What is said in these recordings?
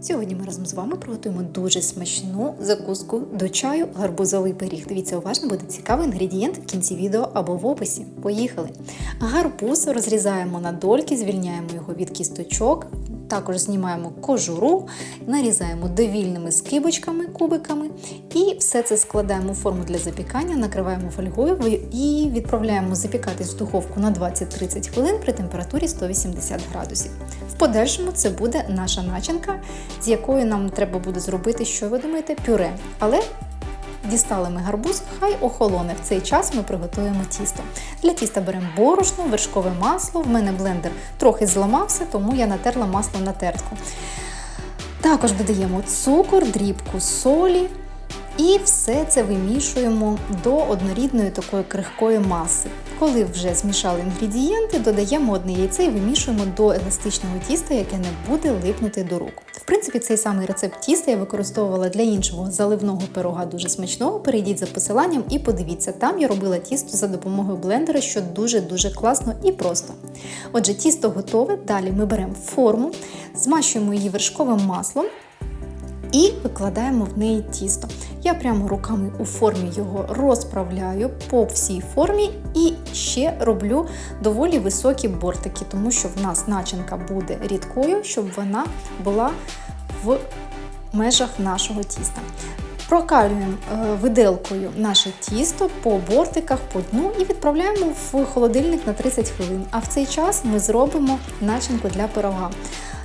Сьогодні ми разом з вами приготуємо дуже смачну закуску до чаю гарбузовий пиріг. Дивіться, уважно буде цікавий інгредієнт в кінці відео або в описі. Поїхали! Гарбуз розрізаємо на дольки, звільняємо його від кісточок. Також знімаємо кожуру, нарізаємо довільними скибочками, кубиками, і все це складаємо у форму для запікання, накриваємо фольгою і відправляємо запікатись в духовку на 20-30 хвилин при температурі 180 градусів. В подальшому це буде наша начинка, з якою нам треба буде зробити, що ви думаєте, пюре. Але Дістали ми гарбуз, хай охолоне. В цей час ми приготуємо тісто. Для тіста беремо борошно, вершкове масло. В мене блендер трохи зламався, тому я натерла масло на тертку. Також додаємо цукор, дрібку солі і все це вимішуємо до однорідної такої крихкої маси. Коли вже змішали інгредієнти, додаємо одне яйце і вимішуємо до еластичного тіста, яке не буде липнути до рук. Принципі, цей самий рецепт тіста я використовувала для іншого заливного пирога дуже смачного. Перейдіть за посиланням і подивіться, там я робила тісто за допомогою блендера, що дуже-дуже класно і просто. Отже, тісто готове. Далі ми беремо форму, змащуємо її вершковим маслом. І викладаємо в неї тісто. Я прямо руками у формі його розправляю по всій формі і ще роблю доволі високі бортики, тому що в нас начинка буде рідкою, щоб вона була в межах нашого тіста. Прокалюємо е, виделкою наше тісто по бортиках по дну і відправляємо в холодильник на 30 хвилин. А в цей час ми зробимо начинку для пирога.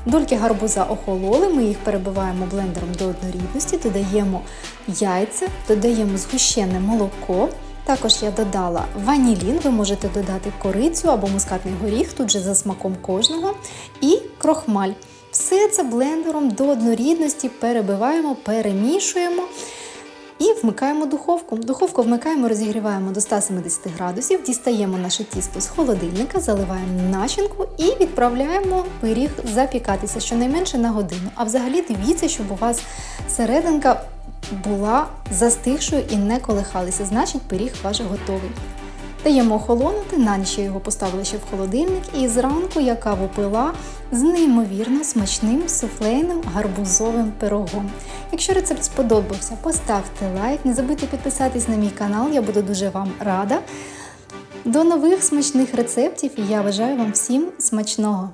Дольки гарбуза охололи, ми їх перебиваємо блендером до однорідності, додаємо яйця, додаємо згущене молоко. Також я додала ванілін, ви можете додати корицю або мускатний горіх, тут же за смаком кожного, і крохмаль. Все це блендером до однорідності перебиваємо, перемішуємо. І вмикаємо духовку. Духовку вмикаємо, розігріваємо до 170 градусів, дістаємо наше тісто з холодильника, заливаємо начинку і відправляємо пиріг запікатися щонайменше на годину. А взагалі дивіться, щоб у вас серединка була застигшою і не колихалася, значить пиріг ваш готовий. Даємо охолонути, на ніч його поставила ще в холодильник, і зранку я каву пила з неймовірно смачним суфлейним гарбузовим пирогом. Якщо рецепт сподобався, поставте лайк, не забудьте підписатись на мій канал, я буду дуже вам рада. До нових смачних рецептів і я бажаю вам всім смачного!